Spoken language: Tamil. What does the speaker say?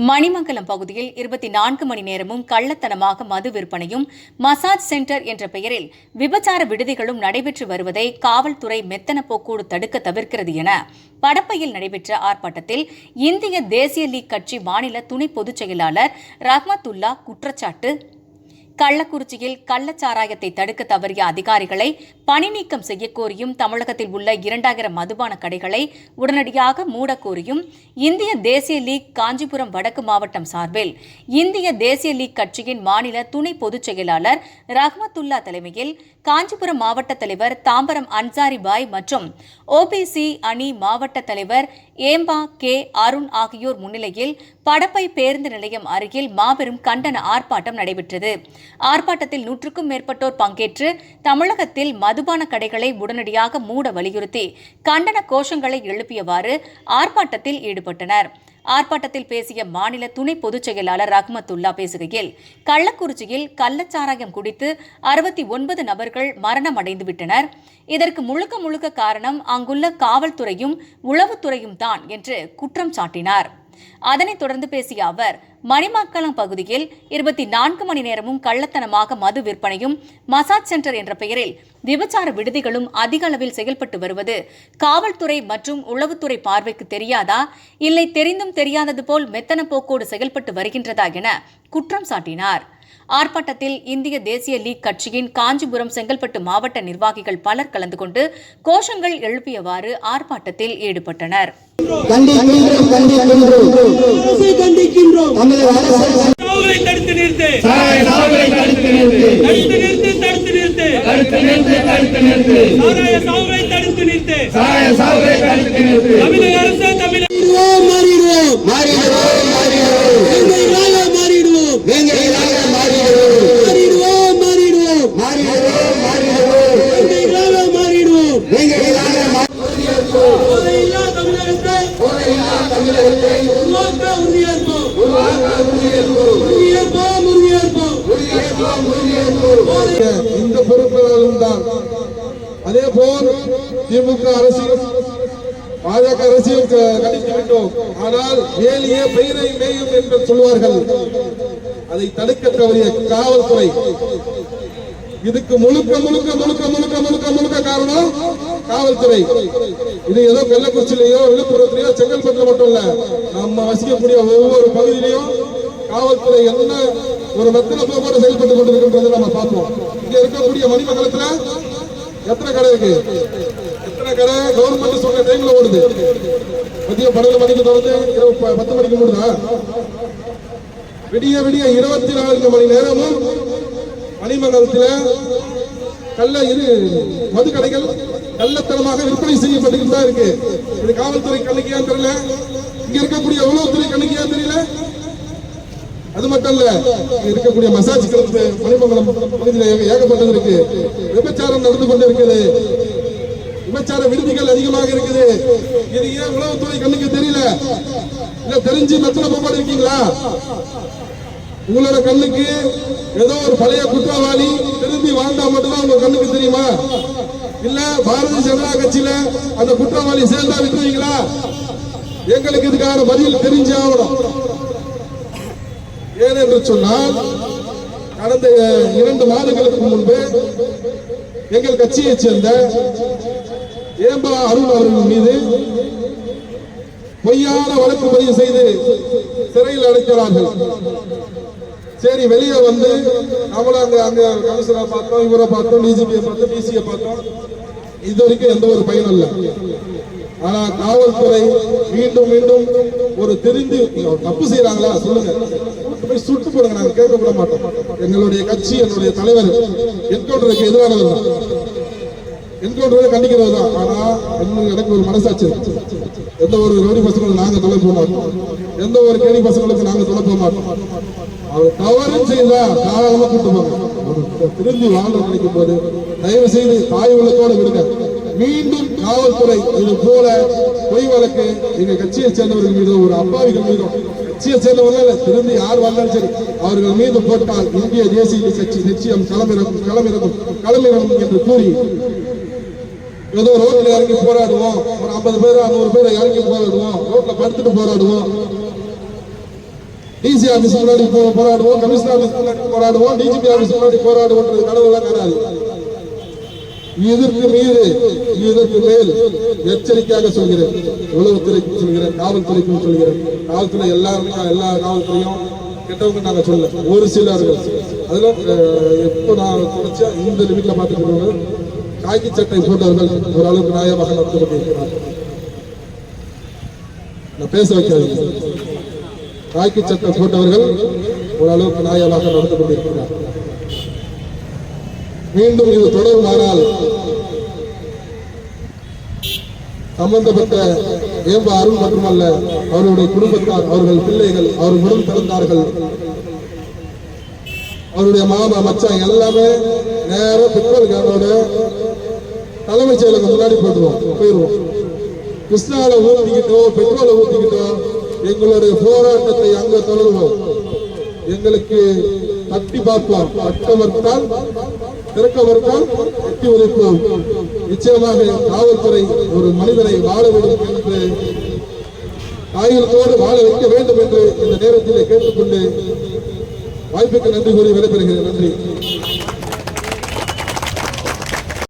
மணிமங்கலம் பகுதியில் இருபத்தி நான்கு மணி நேரமும் கள்ளத்தனமாக மது விற்பனையும் மசாஜ் சென்டர் என்ற பெயரில் விபச்சார விடுதிகளும் நடைபெற்று வருவதை காவல்துறை மெத்தன போக்கோடு தடுக்க தவிர்க்கிறது என படப்பையில் நடைபெற்ற ஆர்ப்பாட்டத்தில் இந்திய தேசிய லீக் கட்சி மாநில துணை பொதுச் செயலாளர் ரஹ்மத்துல்லா குற்றச்சாட்டு கள்ளக்குறிச்சியில் கள்ளச்சாராயத்தை தடுக்க தவறிய அதிகாரிகளை பணிநீக்கம் செய்யக்கோரியும் தமிழகத்தில் உள்ள இரண்டாயிரம் மதுபான கடைகளை உடனடியாக மூடக்கோரியும் இந்திய தேசிய லீக் காஞ்சிபுரம் வடக்கு மாவட்டம் சார்பில் இந்திய தேசிய லீக் கட்சியின் மாநில துணை பொதுச் செயலாளர் ரஹ்மத்துல்லா தலைமையில் காஞ்சிபுரம் மாவட்ட தலைவர் தாம்பரம் அன்சாரி பாய் மற்றும் ஓபிசி அணி மாவட்ட தலைவர் ஏம்பா கே. அருண் ஆகியோர் முன்னிலையில் படப்பை பேருந்து நிலையம் அருகில் மாபெரும் கண்டன ஆர்ப்பாட்டம் நடைபெற்றது. ஆர்ப்பாட்டத்தில் நூற்றுக்கும் மேற்பட்டோர் பங்கேற்று தமிழகத்தில் மதுபான கடைகளை உடனடியாக மூட வலியுறுத்தி கண்டன கோஷங்களை எழுப்பியவாறு ஆர்ப்பாட்டத்தில் ஈடுபட்டனர். ஆர்ப்பாட்டத்தில் பேசிய மாநில துணை பொதுச் செயலாளர் ரஹ்மத்துல்லா பேசுகையில் கள்ளக்குறிச்சியில் கள்ளச்சாராயம் குடித்து அறுபத்தி ஒன்பது நபர்கள் மரணம் அடைந்துவிட்டனர் இதற்கு முழுக்க முழுக்க காரணம் அங்குள்ள காவல்துறையும் உளவுத்துறையும் தான் என்று குற்றம் சாட்டினார். அதனைத் தொடர்ந்து பேசிய அவர் மணிமக்கலம் பகுதியில் இருபத்தி நான்கு மணி நேரமும் கள்ளத்தனமாக மது விற்பனையும் மசாஜ் சென்டர் என்ற பெயரில் விபச்சார விடுதிகளும் அதிக அளவில் செயல்பட்டு வருவது காவல்துறை மற்றும் உளவுத்துறை பார்வைக்கு தெரியாதா? இல்லை தெரிந்தும் தெரியாதது போல் மெத்தன போக்கோடு செயல்பட்டு வருகின்றதா என குற்றம் சாட்டினார். ஆர்ப்பாட்டத்தில் இந்திய தேசிய லீக் கட்சியின் காஞ்சிபுரம் செங்கல்பட்டு மாவட்ட நிர்வாகிகள் பலர் கலந்து கொண்டு கோஷங்கள் எழுப்பியவாறு ஆர்ப்பாட்டத்தில் ஈடுபட்டனர். கண்டிக்கின்றோம் கண்டிக்கின்றோம் தமிழகத்தை தமிழகத்தை உருவாக்க உறுதியேற்போம் உறுதியேற்போம் உறுதியேற்போம் உறுதியேற்போம் உறுதியேற்போம் இந்த பொறுப்புகளும் தான். அதே போல் திமுக அரசியல் பாஜக அரசியல் க- விட்டோம் ஆனால் வேலையே பெயரை மேயும் என்று சொல்வார்கள். அதை தடுக்க தவறிய காவல்துறை இதுக்கு முழுக்க முழுக்க முழுக்க முழுக்க முழுக்க முழுக்க காரணம் காவல்துறை. இது ஏதோ கள்ளக்குறிச்சியிலயோ விழுப்புரத்திலேயோ செங்கல்பட்டுல மட்டும் இல்ல. நம்ம வசிக்கக்கூடிய ஒவ்வொரு பகுதியிலையும் காவல்துறை என்ன ஒரு மெத்தன போக்கோடு செயல்பட்டு கொண்டிருக்கின்றது நம்ம பார்ப்போம். இங்க இருக்கக்கூடிய மணிமங்கலத்துல எத்தனை கடை இருக்கு? எத்தனை கடை? கவர்மெண்ட் சொன்ன டைம்ல ஓடுது. மதியம் பன்னெண்டு மணிக்கு தொடர்ந்து இரவு பத்து மணிக்கு மூடுதா? விடிய விடிய இருபத்தி நான்கு மணி நேரமும் மணிமங்கலத்துல கள்ள இரு மதுக்கடைகள் கடைகள் கள்ளத்தனமாக விற்பனை செய்யப்பட்டுக்கிட்டு தான் இருக்கு. இது காவல்துறை கண்ணுக்கு ஏன் தெரியல? இங்க இருக்கக்கூடிய உணவுத்துறை கண்ணுக்கு ஏன் தெரியல? அது மட்டும் இல்ல இருக்கக்கூடிய மசாஜ் கிளப்பு மணிமங்கலம் பகுதியில் ஏகப்பட்டது இருக்கு. விபச்சாரம் நடந்து கொண்டு இருக்குது விபச்சார விடுதிகள் அதிகமாக இருக்குது. இது ஏன் உணவுத்துறை கண்ணுக்கு தெரியல? இல்ல தெரிஞ்சு மெத்தனை போப்பாடு இருக்கீங்களா? உங்களோட கண்ணுக்கு ஏதோ ஒரு பழைய குற்றவாளி திரும்பி வாழ்ந்தா மட்டும்தான் உங்க கண்ணுக்கு தெரியுமா? இல்ல பாரதிய ஜனதா கட்சியில அந்த குற்றவாளி சேர்ந்தா விட்டுவீங்களா எங்களுக்கு இதுக்கான பதில் தெரிஞ்சு ஆகணும். ஏனென்று சொன்னால் கடந்த இரண்டு மாதங்களுக்கு முன்பு எங்கள் கட்சியைச் சேர்ந்த ஏம்பா அருண் அவர்கள் மீது பொய்யான வழக்கு பதிவு செய்து சிறையில் அடைக்கிறார்கள் சரி வெளியே வந்து நம்மளும் அங்க அங்க கமிஷனர் பார்த்தோம் இவரை பார்த்தோம் டிஜிபியை பார்த்தோம் டிசியை பார்த்தோம். இது வரைக்கும் எந்த ஒரு பயனும் இல்லை. ஆனா காவல்துறை மீண்டும் மீண்டும் ஒரு தெரிந்து தப்பு செய்யறாங்களா சொல்லுங்க. போய் சுட்டு போடுங்க நாங்க கேட்க விட மாட்டோம். எங்களுடைய கட்சி என்னுடைய தலைவர் என்கவுண்டருக்கு எதிரானவர் தான். என்கவுண்டரை கண்டிக்கிறது தான். ஆனா என்ன எனக்கு ஒரு மனசாட்சி எந்த ஒரு ரவுடி பசங்களும் நாங்க தொலை போக மாட்டோம். எந்த ஒரு கேணி பசங்களுக்கு நாங்க தொலை போக மாட்டோம். அவர் தவறு செய்தா தாராளமா கூட்டு திரும்பி வாழ்ந்து நினைக்கும் போது தயவு செய்து தாய் உள்ளத்தோடு விடுங்க. மீண்டும் காவல்துறை இது போல பொய் வழக்கு எங்க கட்சியை சேர்ந்தவர்கள் மீது ஒரு அப்பாவிகள் மீதும் கட்சியை சேர்ந்தவர்கள் திரும்பி யார் வந்தாலும் சரி அவர்கள் மீது போட்டால் இந்திய தேசிய கட்சி நிச்சயம் களமிறக்கும் களமிறக்கும் களமிறக்கும் என்று கூறி ஏதோ ரோட்ல இறங்கி போராடுவோம். ஒரு ஐம்பது பேர் நூறு பேர் இறங்கி போராடுவோம். ரோட்ல படுத்துட்டு போராடுவோம். டிசி ஆபீஸ் முன்னாடி போராடுவோம் கமிஷனர் ஆபீஸ் முன்னாடி போராடுவோம் டிஜிபி ஆபீஸ் முன்னாடி போராடுவோம்ன்றது கனவுலாம் கிடையாது இதற்கு மீது இதற்கு மேல் எச்சரிக்கையாக சொல்கிறேன். உளவுத்துறைக்கும் சொல்கிறேன் காவல்துறைக்கும் சொல்கிறேன். காவல்துறை எல்லாருமே எல்லா காவல்துறையும் கெட்டவங்க நாங்க சொல்ல ஒரு சிலர்கள் அதுல எப்போ நான் தொடர்ச்சியா இந்த லிமிட்ல பார்த்துட்டு காக்கி சட்டை போட்டவர்கள் ஓரளவுக்கு நியாயமாக நடத்தப்பட்டிருக்கிறார் நான் பேச வைக்காதீங்க. ராக்கி சட்டை போட்டவர்கள் ஓரளவுக்கு நியாயமாக நடந்து கொண்டிருக்கிறார் மீண்டும் இது தொடருமானால் சம்பந்தப்பட்ட ஏம்ப அருள் மட்டுமல்ல அவருடைய குடும்பத்தார் அவர்கள் பிள்ளைகள் அவர் உடன் பிறந்தார்கள். அவருடைய மாமா மச்சான் எல்லாமே நேர பெட்ரோல் கேனோட தலைமைச் செயலகம் முன்னாடி போட்டுருவோம் போயிடுவோம். கிருஷ்ணாவில் ஊத்திக்கிட்டோ பெட்ரோலை ஊத்திக்கிட்டோ எங்களுடைய போராட்டத்தை அங்க தொடருவோம். எங்களுக்கு தட்டி பார்ப்போம் அட்டவர்த்தால் திறக்கவர்த்தால் தட்டி உதைப்போம். நிச்சயமாக காவல்துறை ஒரு மனிதனை வாழ வேண்டும் என்று ஆயுதத்தோடு வாழ வைக்க வேண்டும் என்று இந்த நேரத்தில் கேட்டுக்கொண்டு வாய்ப்புக்கு நன்றி கூறி விடைபெறுகிறேன். நன்றி.